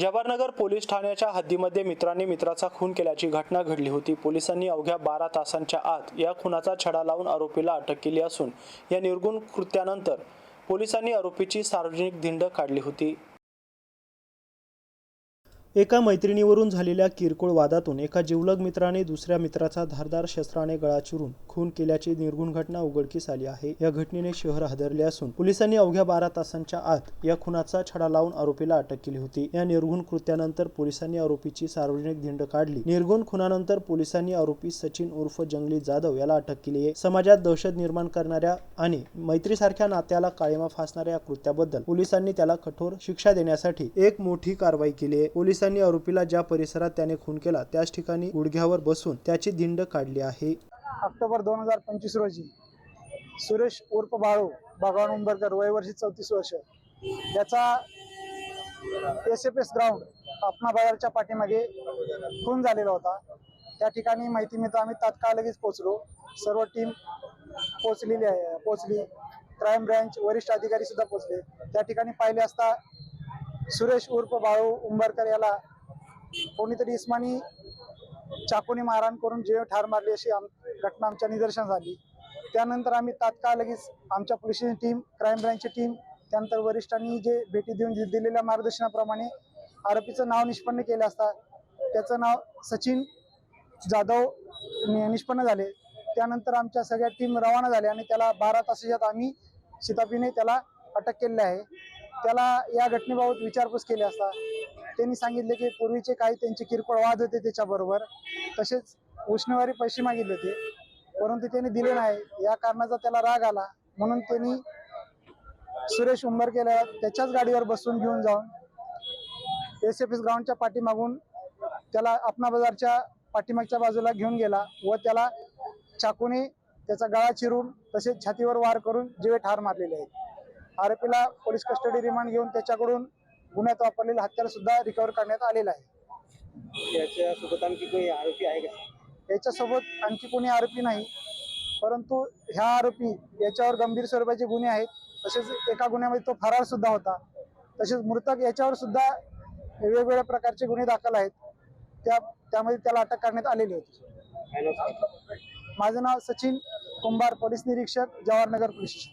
Jawahar Nagar police ठाण्याच्या हद्दीमध्ये मित्रांनी मित्राचा खून केल्याची घटना घडली होती. पोलिसांनी अवघ्या बारा तासांच्या आत या खुनाचा छडा लावून आरोपीला अटक केली असून या निर्गुण कृत्यानंतर पोलिसांनी आरोपीची सार्वजनिक धिंड काढली होती. एका मैत्रिणीवरून झालेल्या किरकोळ वादातून एका जिवलग मित्राने दुसऱ्या मित्राचा धारदार शस्त्राने गळा चिरून खून केल्याची निर्गुण घटना उघडकीस आली आहे. या घटनेने शहर हादरले असून पोलिसांनी अवघ्या बारा तासांच्या आत या खुनाचा छडा लावून आरोपीला अटक केली होती. या निर्गुण कृत्यानंतर पोलिसांनी आरोपीची सार्वजनिक धिंड काढली. निर्गुण खुनानंतर पोलिसांनी आरोपी सचिन उर्फ जंगली जाधव याला अटक केली आहे. समाजात दहशत निर्माण करणाऱ्या आणि मैत्रीसारख्या नात्याला काळीमा फासणाऱ्या या कृत्याबद्दल पोलिसांनी त्याला कठोर शिक्षा देण्यासाठी एक मोठी कारवाई केली आहे. पोलीस पोलिसांनी आरोपीला ज्या परिसरात त्याने खून केला त्याच ठिकाणी गुडघ्यावर बसून त्याची धिंड काढली आहे. ऑक्टोबर दोन हजार पंचवीस रोजी सुरेश उर्फ बाळू भगवान उंबरकर वयवर्षी चौतीस वर्ष. याचा S F S ground Apna बाजारच्या पाठीमागे खून झालेला होता. त्या ठिकाणी माहिती मिळतं आम्ही तात्काळ लगेच पोहोचलो. सर्व टीम पोचलेली आहे पोचली क्राईम ब्रँच वरिष्ठ अधिकारी सुद्धा पोचले त्या ठिकाणी पाहिले असता सुरेश उर्फ बाळू उंबरकर याला कोणीतरी इस्मानी चाकूने मारहाण करून जीव ठार मारली अशी आम घटना आमच्या निदर्शन झाली त्यानंतर आम्ही तात्काळ लगेच आमच्या पोलिसांची टीम क्राईम ब्रँचची टीम त्यानंतर वरिष्ठांनी जे भेटी देऊन दि- दिलेल्या मार्गदर्शनाप्रमाणे आरोपीचं नाव निष्पन्न केले असता त्याचं नाव सचिन जाधव निष्पन्न झाले. त्यानंतर आमच्या सगळ्या टीम रवाना झाल्या आणि त्याला बारा तासाच्यात आम्ही शिताबीने त्याला अटक केलेली आहे. त्याला या घटनेबाबत विचारपूस केली असता. त्यांनी सांगितले की पूर्वीचे काही त्यांचे किरकोळ वाद होते त्याच्याबरोबर. तसेच उष्णवारी पैसे मागितले होते. परंतु त्यांनी दिले नाही. या कारणाचा त्याला राग आला. म्हणून त्यांनी सुरेश उंबरकेला त्याच्याच गाडीवर बसून घेऊन जाऊन एस एफ एस ग्राउंडच्या पाठीमागून त्याला अपना बाजारच्या पाठीमागच्या बाजूला घेऊन गेला व त्याला चाकूने त्याचा गळा चिरून तसेच छातीवर वार करून जीवे ठार मारलेले आहेत. आरोपीला पोलीस कस्टडी रिमांड घेऊन त्याच्याकडून गुन्ह्यात वापरलेलं हत्यार सुद्धा रिकव्हर करण्यात आलेलं आहे. याच्यासोबत आणखी काही आरोपी आहे का? याच्यासोबत आणखी कोणी आरोपी नाही. परंतु ह्या आरोपी याच्यावर गंभीर स्वरूपाचे गुन्हे आहेत. तसेच एका गुन्ह्यामध्ये तो फरार सुद्धा होता. तसेच मृतक याच्यावर सुद्धा वेगवेगळ्या प्रकारचे गुन्हे दाखल आहेत. त्या त्यामध्ये त्याला अटक करण्यात आलेली होती? माझं नाव सचिन कुंभार पोलीस निरीक्षक जवाहरनगर पोलीस स्टेशन.